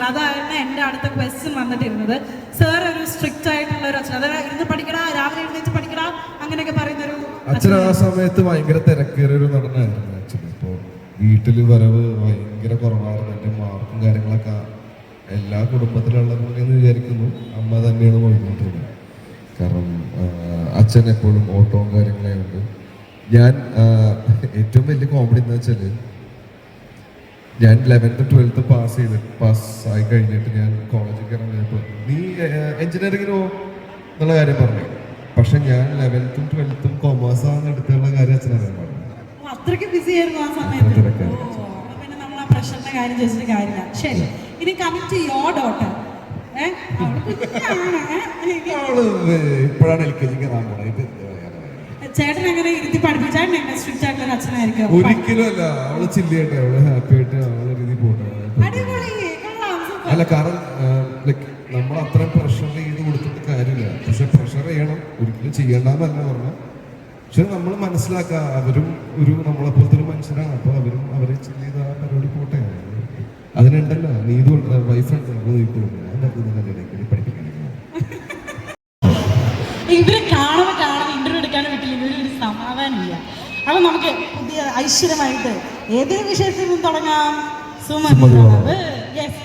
Sir. അതായിരുന്നു എന്റെ അടുത്ത ക്വസ്റ്റ്യൻ വന്നിട്ടിരുന്നത്. സാർ ഒരു സ്ട്രിക്റ്റ് ആയിട്ടുള്ള ഒരു അച്ഛൻ. അതായത് ഇരുന്ന് പഠിക്കടാ രാവിലെ എഴുന്നേറ്റ് പഠിക്കടാ അങ്ങനെയൊക്കെ പറയുന്ന ഒരു അച്ഛൻ ആ സമയത്ത് ഭയങ്കര തിരക്കേറിയ ഒരു നടനായിരുന്നു അച്ഛൻ. ഇപ്പോൾ വീട്ടിൽ വരവ് ഭയങ്കര കുറവായിരുന്നു. എന്റെ മാർക്കും കാര്യങ്ങളൊക്കെ എല്ലാ കുടുംബത്തിലുള്ള പോലെയെന്ന് വിചാരിക്കുന്നു. അമ്മ തന്നെയാണ് പറഞ്ഞുകൊണ്ടിരുന്നത് കാരണം അച്ഛൻ എപ്പോഴും ഓട്ടവും കാര്യങ്ങളെ ഞാൻ ഏറ്റവും വലിയ കോമഡി എന്താ വെച്ചാൽ ഞാൻ ലെവൻത്ത് ട്വൽത്ത് പാസ് ചെയ്ത് പാസ് ആയി കഴിഞ്ഞിട്ട് ഞാൻ കോളേജിൽ കയറാൻ കഴിഞ്ഞപ്പോൾ നീ എഞ്ചിനീയറിങ്ങിന് എന്നുള്ള കാര്യം പറഞ്ഞു. പക്ഷെ ഞാൻ ലെവൻത്തും ട്വൽത്തും കൊമേഴ്സ് ആണ് എടുത്തുള്ള കാര്യം അച്ഛനറിയാൻ പറഞ്ഞു. അത്രയ്ക്ക് ബിസി ആയിരുന്നു ആ സമയത്ത്. പിന്നെ നമ്മൾ ആ കാര്യം ചോദിച്ചിട്ട് കാര്യമില്ല. ശരി. ഇനി യുവർ ഡോട്ടർ ഇപ്പോഴാണ് എൽ കെ ജി കയറാൻ പോണത് ചേട്ടൻ അങ്ങനെ ഇരുത്തി സ്ട്രിക്റ്റ് അച്ഛനായിരിക്കും? ഒരിക്കലും അല്ല. അവൾ ചില്ലിയായിട്ട് അവൾ ഹാപ്പി ആയിട്ട് അവളെ രീതി പോട്ടെ അടിപൊളി. കൊള്ളാം. super. അല്ല കാരണം ലൈക്ക് നമ്മൾ അത്ര പ്രഷർ ചെയ്ത് കൊടുത്തിട്ട് കാര്യമില്ല. പക്ഷെ പ്രഷർ ചെയ്യണം. ഒരിക്കലും ചെയ്യണ്ടെന്നല്ല പറഞ്ഞ പക്ഷെ നമ്മൾ മനസ്സിലാക്കുക അവരും ഒരു നമ്മളെ പോലത്തെ ഒരു മനുഷ്യരാണ്. അപ്പൊ അവരും അവരെ ചില്ല ചെയ്ത് ആ പരിപാടി പോട്ടെ. അതിനുണ്ടല്ലോ നീതുണ്ട് വൈഫ് ഉണ്ട് നമ്മൾ നീക്കുള്ളൂ ഞാൻ പഠിപ്പിക്കണം ഇവരെ സമാധാനമില്ല അപ്പൊ നമുക്ക് പുതിയ ഐശ്വര്യമായിട്ട് ഏതൊരു വിഷയത്തിൽ നിന്ന് തുടങ്ങാം? സുമതി വളവ്. യെസ്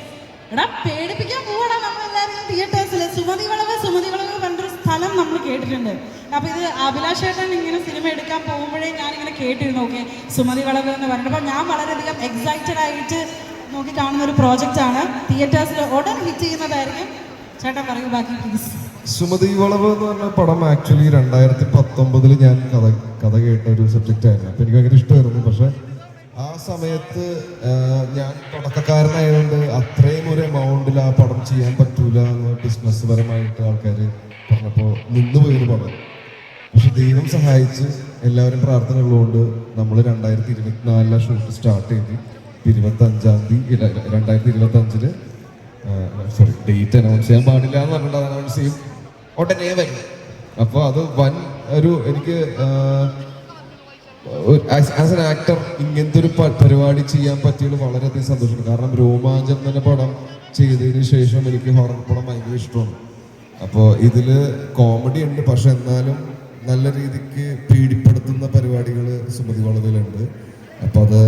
എടാ പേടിപ്പിക്കാൻ പോവാടാ നമ്മൾ എല്ലാവരും തിയേറ്റേഴ്സിൽ സുമതി വളവ് സുമതി വളവ് പറഞ്ഞൊരു സ്ഥലം നമ്മൾ കേട്ടിട്ടുണ്ട്. അപ്പൊ ഇത് അഭിലാഷേട്ടൻ ഇങ്ങനെ സിനിമ എടുക്കാൻ പോകുമ്പോഴേ ഞാൻ ഇങ്ങനെ കേട്ടിരുന്നു ഓക്കെ സുമതി വളവ് എന്ന് പറഞ്ഞിട്ട്. അപ്പൊ ഞാൻ വളരെയധികം എക്സൈറ്റഡ് ആയിട്ട് നോക്കി കാണുന്ന ഒരു പ്രോജക്റ്റ് ആണ്. തിയേറ്റേഴ്സിൽ ഉടൻ ഹിറ്റ് ചെയ്യുന്നതായിരിക്കും. ചേട്ടൻ പറയൂ ബാക്കി പ്ലീസ് സുമതി വളവ് എന്ന് പറഞ്ഞ പടം ആക്ച്വലി രണ്ടായിരത്തി പത്തൊമ്പതിൽ ഞാൻ കഥ കഥ കേട്ട ഒരു സബ്ജക്റ്റ് ആയിരുന്നു. അപ്പൊ എനിക്ക് ഭയങ്കര ഇഷ്ടമായിരുന്നു. പക്ഷെ ആ സമയത്ത് ഞാൻ തുടക്കക്കാരനായതുകൊണ്ട് അത്രയും ഒരു എമൗണ്ടിൽ ആ പടം ചെയ്യാൻ പറ്റൂല എന്ന് ബിസിനസ് പരമായിട്ട് ആൾക്കാർ പറഞ്ഞപ്പോൾ നിന്നുപോയൊരു പടം. പക്ഷെ ദൈവം സഹായിച്ച് എല്ലാവരും പ്രാർത്ഥന ഉള്ളതുകൊണ്ട് നമ്മൾ രണ്ടായിരത്തി ഇരുപത്തിനാലിലെ ഷൂട്ട് സ്റ്റാർട്ട് ചെയ്ത് ഇരുപത്തഞ്ചാം തീയതി രണ്ടായിരത്തി ഇരുപത്തഞ്ചിൽ സോറി ഡേറ്റ് അനൗൺസ് ചെയ്യാൻ പാടില്ല എന്ന് പറഞ്ഞിട്ട് അനൗൺസ് ചെയ്യും ഉടനെ വരും അപ്പോൾ അത് വൻ ഒരു എനിക്ക് ആസ് എൻ ആക്ടർ ഇങ്ങനത്തെ ഒരു പരിപാടി ചെയ്യാൻ പറ്റിയത് വളരെയധികം സന്തോഷമുണ്ട്. കാരണം രോമാഞ്ചം തന്നെ പടം ചെയ്തതിന് ശേഷം എനിക്ക് ഹൊറർ പടം ഭയങ്കര ഇഷ്ടമാണ്. അപ്പോൾ ഇതിൽ കോമഡി ഉണ്ട് പക്ഷെ എന്നാലും നല്ല രീതിക്ക് പീഡിപ്പെടുത്തുന്ന പരിപാടികൾ സുമതി വളവിലുണ്ട്. അപ്പോൾ അത്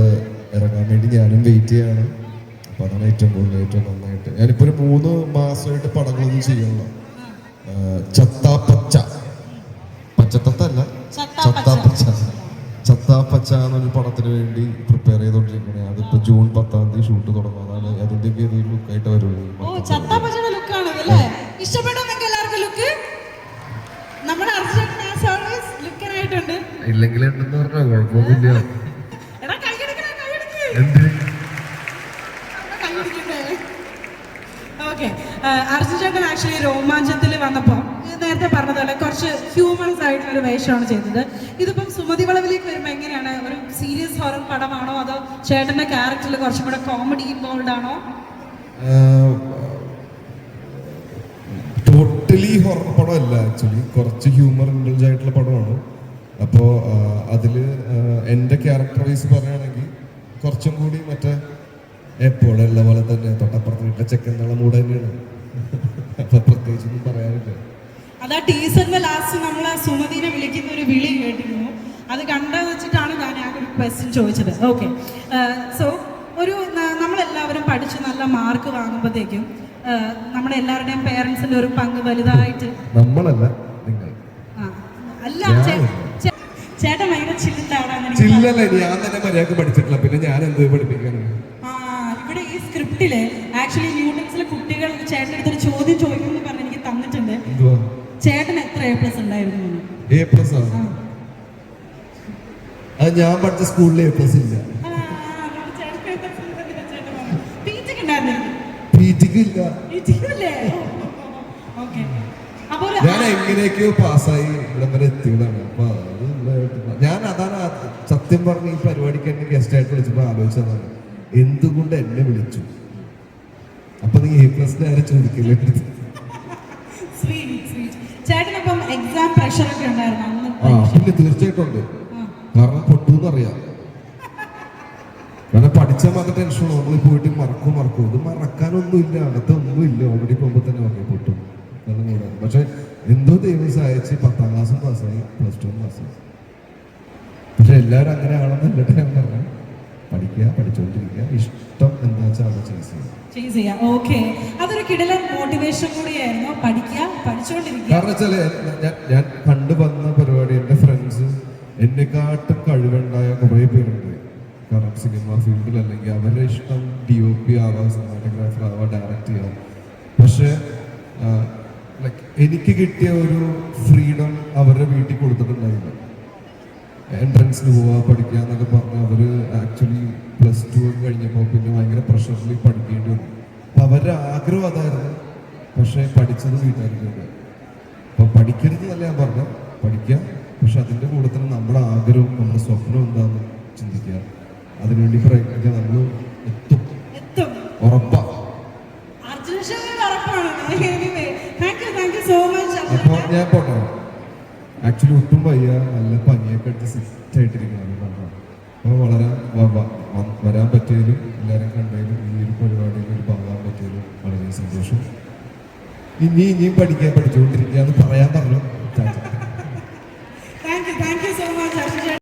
ഇറങ്ങാൻ വേണ്ടി ഞാനും വെയിറ്റ് ചെയ്യാണ്. അപ്പോൾ അതാണ് ഏറ്റവും കൂടുതൽ ഏറ്റവും നന്നായിട്ട്. ഞാനിപ്പോൾ ഒരു മൂന്ന് മാസമായിട്ട് പടങ്ങളൊന്നും ചെയ്യണില്ല ചത്താപ്പച്ച. പച്ചത്തത്തല്ല. ചത്താപ്പച്ച. ചത്താപ്പച്ച എന്നൊരു പടത്തിന് വേണ്ടി പ്രിപ്പയർ ചെയ്തോണ്ടിരിക്കണേ. അതിപ്പോ ജൂൺ പത്താം തീയതി ഷൂട്ട് തുടങ്ങുന്നതാണ് അതാണ് അതിന്റെ ഒരു ലുക്കായിട്ട് വരുള്ളൂ ഇല്ലെങ്കിൽ ഉണ്ടെന്ന് പറഞ്ഞാൽ കുഴപ്പമൊന്നുമില്ല. അർജുൻ ആക്ച്വലി രോമാഞ്ചത്തിൽ വന്നപ്പോൾ നേരത്തെ പറഞ്ഞതുപോലെ കുറച്ച് ഹ്യൂമൻസ് ആയിട്ടുള്ള ഒരു വേഷമാണ് ചെയ്തത്. ഇതിപ്പം സുമതി വളവിലേക്ക് വരുമ്പോൾ എങ്ങനെയാണ്? ഒരു സീരിയസ് ഹൊറർ പടമാണോ? അതോ ചേട്ടന്റെ ക്യാരക്ടറിൽ കുറച്ചും കൂടെ കോമഡി ഇൻവോൾഡ് ആണോ? ടോട്ടലി ഹൊറർ പടമല്ല ആക്ച്വലി കുറച്ച് ഹ്യൂമർ ഇൻഡൽജ് ആയിട്ടുള്ള പടമാണ്. അപ്പോൾ അതിൽ എന്റെ ക്യാരക്ടർ വൈസ് പറയുകയാണെങ്കിൽ കുറച്ചും കൂടി മറ്റേ എപ്പോഴുള്ള പോലെ തന്നെ തൊട്ടപ്പുറത്ത് വീട്ടിലെ ചെക്കൻ എന്നുള്ള മൂഡ് അപ്പോൾ പ്രത്യേകിച്ചൊന്നും പറയാനില്ല. അതാ ടീച്ചറിന്റെ ലാസ്റ്റ് നമ്മൾ സുമതിനെ വിളിക്കുന്ന ഒരു വിളി കേട്ടിരുന്നു. അത് കണ്ട വെച്ചിട്ടാണ് ഞാൻ ആ ഒരു ക്വസ്റ്റ്യൻ ചോദിച്ചത്. ഓക്കെ സോ ഒരു നമ്മളെല്ലാവരും പഠിച്ച് നല്ല മാർക്ക് വാങ്ങുമ്പോഴത്തേക്കും നമ്മുടെ എല്ലാവരുടെയും പേരൻസിന്റെ ഒരു പങ്ക് വലുതായിട്ട് നമ്മളല്ല നിങ്ങൾ. ആ, അല്ല ചേട്ടൻ ഭയങ്കര ചില്ലിട്ടാണ് ചില്ലല്ല ഞാൻ തന്നെ മര്യാദയ്ക്ക് പഠിച്ചിട്ടില്ല. പിന്നെ ഞാൻ എന്ത് പഠിപ്പിക്കാനാണ്? ആ ഇവിടെ ഈ സ്ക്രിപ്റ്റിൽ ആക്ച്വലി ന്യൂട്ടൻസിലെ കുട്ടികൾ ചേട്ടന്റെ അടുത്തൊരു ചോദ്യം ചോദിക്കുമെന്ന് പറഞ്ഞ് എനിക്ക് തന്നിട്ടുണ്ട് എന്തുവാ ചേട്ടൻ എത്ര എ പ്ലസ് ഉണ്ടായിരുന്നു എന്ന്. എ പ്ലസ് ആണ്. അത് ഞാൻ പഠിച്ച സ്കൂളിൽ എ പ്ലസ് ഇല്ല. ഞാൻ എങ്ങനെയൊക്കെയോ പാസ്സായി. ഇവിടെ വരെ എത്തിയതാണ്. അപ്പൊ അത് ഞാൻ അതാണ് സത്യം പറഞ്ഞ ഈ പരിപാടിക്ക് എന്നെ ഗസ്റ്റ് ആയിട്ട് വിളിച്ചപ്പോ ആലോചിച്ചതാണ്. എന്തുകൊണ്ട് എന്നെ വിളിച്ചു? അപ്പൊ നീ എ പ്ലസ് നേരെ ചോദിക്കില്ലേ. ചേട്ടനപ്പം എക്സാം പ്രഷർ ഒക്കെ ഉണ്ടായിരുന്നു. ആ പിന്നെ തീർച്ചയായിട്ടും ഉണ്ട്. കാരണം പൊട്ടു എന്നറിയാം കാരണം പഠിച്ച പഠിച്ചാൽ മാത്രം ടെൻഷൻ നമ്മൾ പോയിട്ട് മറക്കും മറക്കും. ഇത് മറക്കാനൊന്നും ഇല്ല. അടുത്ത ഒന്നും ഇല്ല. ഓൾറെഡി പോകുമ്പോൾ തന്നെ മറക്കും പൊട്ടും. പക്ഷെ എന്തോ ദൈവം സഹായിച്ച് പത്താം ക്ലാസ്സും പാസ്സായി. പ്ലസ് ടു പാസ്സായി. പക്ഷെ എല്ലാവരും അങ്ങനെ ആണെന്നല്ലേ ഞാൻ പറഞ്ഞു പഠിക്കുക പഠിച്ചുകൊണ്ടിരിക്കുക. ഇഷ്ടം എന്താ വെച്ചാൽ അത് ചേസ് ചെയ്യുക ചേസ് ഓക്കെ അതൊരു കിടലൻ മോട്ടിവേഷൻ കൂടിയായിരുന്നു. പഠിക്കുക പഠിച്ചുകൊണ്ടിരിക്കുക. കാരണം വെച്ചാൽ ഞാൻ കണ്ടു വന്ന പരിപാടി എന്റെ ഫ്രണ്ട്സ് എന്നെക്കാട്ടും കഴിവുണ്ടായ കുറേ പേരുണ്ട്. കാരണം സിനിമ ഫീൽഡിൽ അല്ലെങ്കിൽ അവരുടെ ഇഷ്ടം ഡി ഒ പി ആവാം സിനിമാറ്റോഗ്രാഫർ ആവാം ഡയറക്റ്റ് ചെയ്യാം പക്ഷേ ലൈക്ക് എനിക്ക് കിട്ടിയ ഒരു ഫ്രീഡം അവരുടെ വീട്ടിൽ കൊടുത്തിട്ടുണ്ടായില്ല എൻട്രൻസിന് പോവാ പഠിക്കുക എന്നൊക്കെ പറഞ്ഞ് അവർ ആക്ച്വലി പ്ലസ് ടു ഒക്കെ കഴിഞ്ഞപ്പോൾ പിന്നെ ഭയങ്കര പ്രഷറിൽ പഠിക്കേണ്ടി വന്നു. അപ്പൊ അവരുടെ ആഗ്രഹം അതായിരുന്നു. പക്ഷേ പഠിച്ചത് വീട്ടുകാർക്ക് അപ്പൊ പഠിക്കരുത് എന്നല്ല ഞാൻ പറഞ്ഞു. പഠിക്കുക പക്ഷെ അതിന്റെ കൂടെ തന്നെ നമ്മുടെ ആഗ്രഹവും നമ്മുടെ സ്വപ്നവും എന്താണെന്ന് ചിന്തിക്കുക അതിനുവേണ്ടി പ്രയത്നിക്കുക നമ്മൾ എത്തും. ഉറപ്പാണ്. അപ്പോൾ ഞാൻ പോട്ടെ. ആക്ച്വലി ഒട്ടും വയ്യ. നല്ല പനിയൊക്കെ അടിച്ച് സിറ്റ് ആയിട്ടിരിക്കുകയാണ് പറഞ്ഞത് അപ്പോൾ വളരെ വരാൻ പറ്റിയതിലും എല്ലാവരും കണ്ടതിലും ഈ ഒരു പരിപാടിയിൽ ഒരു പങ്കാൻ പറ്റിയതിലും വളരെ സന്തോഷം. ഇനി ഇനിയും പഠിക്കാൻ പഠിച്ചുകൊണ്ടിരിക്കുക എന്ന് പറയാൻ പറഞ്ഞു.